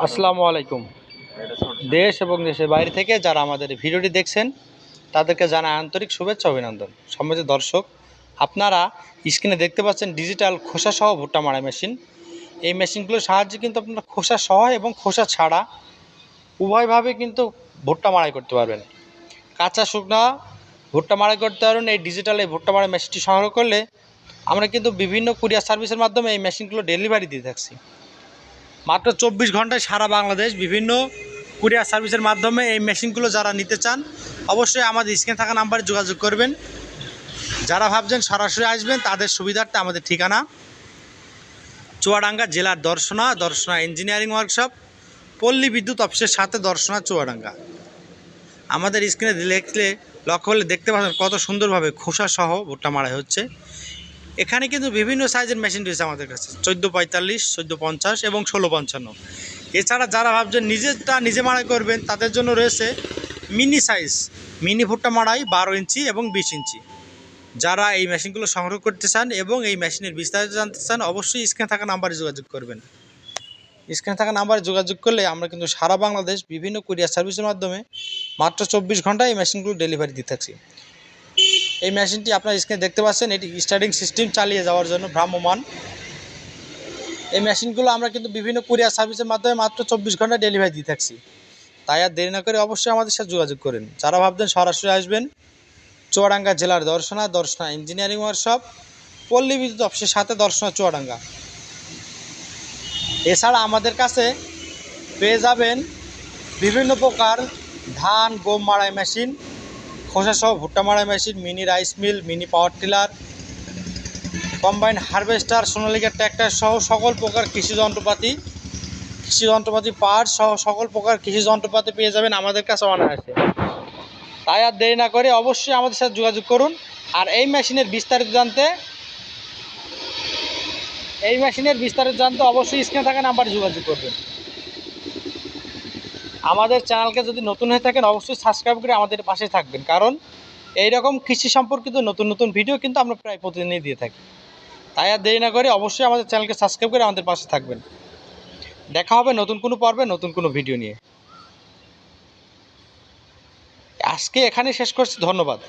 আসসালামু আলাইকুম। দেশ এবং দেশের বাইরে থেকে যারা আমাদের ভিডিওটি দেখছেন, তাদেরকে জানা আন্তরিক শুভেচ্ছা অভিনন্দন। সম্মানিত দর্শক, আপনারা স্ক্রিনে দেখতে পাচ্ছেন ডিজিটাল খোসা সহ ভুট্টা মারা মেশিন। এই মেশিনগুলোর সাহায্যে কিন্তু আপনারা খোসা সহ এবং খোসা ছাড়া উভয়ভাবে কিন্তু ভুট্টা মারাই করতে পারবেন। কাঁচা শুকনা ভুট্টা মারাই করতে পারবেন, এই ডিজিটাল এই ভুট্টা মারা মেশিনটি সংগ্রহ করলে আমরা কিন্তু বিভিন্ন কুরিয়ার সার্ভিসের মাধ্যমে এই মেশিনগুলো ডেলিভারি দিয়ে থাকছি। মাত্র চব্বিশ ঘন্টায় সারা বাংলাদেশ বিভিন্ন কুরিয়ার সার্ভিসের মাধ্যমে এই মেশিনগুলো যারা নিতে চান, অবশ্যই আমাদের স্ক্রিনে থাকা নাম্বারে যোগাযোগ করবেন। যারা ভাবছেন সরাসরি আসবেন, তাদের সুবিধার্থে আমাদের ঠিকানা চুয়াডাঙ্গা জেলার দর্শনা দর্শনা ইঞ্জিনিয়ারিং ওয়ার্কশপ, পল্লী বিদ্যুৎ অফিসের সাথে দর্শনা চুয়াডাঙ্গা। আমাদের স্ক্রিনে দেখলে, লক্ষ্য করলে দেখতে পাচ্ছেন কত সুন্দরভাবে খোসা সহ ভুট্টা মারাই হচ্ছে। এখানে কিন্তু বিভিন্ন সাইজের মেশিন রয়েছে আমাদের কাছে। চোদ্দ পঁয়তাল্লিশ, চোদ্দ পঞ্চাশ এবং ষোলো পঞ্চান্ন। এছাড়া যারা ভাবছেন নিজেরটা নিজে মাড়াই করবেন, তাদের জন্য রয়েছে মিনি সাইজ মিনি ভুট্টা মাড়াই বারো ইঞ্চি এবং বিশ ইঞ্চি। যারা এই মেশিনগুলো সংগ্রহ করতে চান এবং এই মেশিনের বিস্তারিত জানতে চান, অবশ্যই স্ক্রিনে থাকা নাম্বারে যোগাযোগ করবেন। স্ক্রিনে থাকা নাম্বারে যোগাযোগ করলে আমরা কিন্তু সারা বাংলাদেশ, বিভিন্ন কুরিয়ার সার্ভিসের মাধ্যমে মাত্র চব্বিশ ঘন্টায় এই মেশিনগুলো ডেলিভারি দিতে থাকছি। এই মেশিনটি আপনার স্ক্রিনে দেখতে পাচ্ছেন, এটি স্টার্টিং সিস্টেম চালিয়ে যাওয়ার জন্য ভ্রাম্যমান। এই মেশিনগুলো আমরা কিন্তু বিভিন্ন কুরিয়ার সার্ভিসের মাধ্যমে মাত্র চব্বিশ ঘণ্টা ডেলিভারি দিয়ে থাকছি। তাই আর দেরি না করে অবশ্যই আমাদের সাথে যোগাযোগ করেন। যারা ভাবছেন সরাসরি আসবেন, চুয়াডাঙ্গা জেলার দর্শনা দর্শনা ইঞ্জিনিয়ারিং ওয়ার্কশপ পল্লী বিদ্যুৎ অফিসের সাথে দর্শনা চুয়াডাঙ্গা। এছাড়া আমাদের কাছে পেয়ে যাবেন বিভিন্ন প্রকার ধান, গম, মাড়াই মেশিন খোসা সহ ভুট্টা মাড়াই machine, mini rice mill, mini power tiller, combine harvester, Sonalika tractor সহ সকল প্রকার কৃষি যন্ত্রপাতি কৃষি যন্ত্রপাতি পার্ট সহ সকল প্রকার কৃষি যন্ত্রপাতি পেয়ে যাবেন আমাদের কাছে অনায়াসে। তাই আর দেরি না করে অবশ্যই আমাদের সাথে যোগাযোগ করুন। আর এই মেশিনের বিস্তারিত জানতে, এই মেশিনের বিস্তারিত জানতে অবশ্যই স্ক্রিনে থাকা নাম্বারে যোগাযোগ করবেন। আমাদের চ্যানেলকে যদি নতুন হয়ে থাকেন, অবশ্যই সাবস্ক্রাইব করে আমাদের পাশে থাকবেন। কারণ এই রকম কৃষি সম্পর্কিত নতুন নতুন ভিডিও কিন্তু আমরা প্রায় প্রতিদিনই দিয়ে থাকি। তাই আর দেরি না করে অবশ্যই আমাদের চ্যানেলকে সাবস্ক্রাইব করে আমাদের পাশে থাকবেন। দেখা হবে নতুন কোনো পর্বে, নতুন কোনো ভিডিও নিয়ে। আজকে এখানে শেষ করছি। ধন্যবাদ।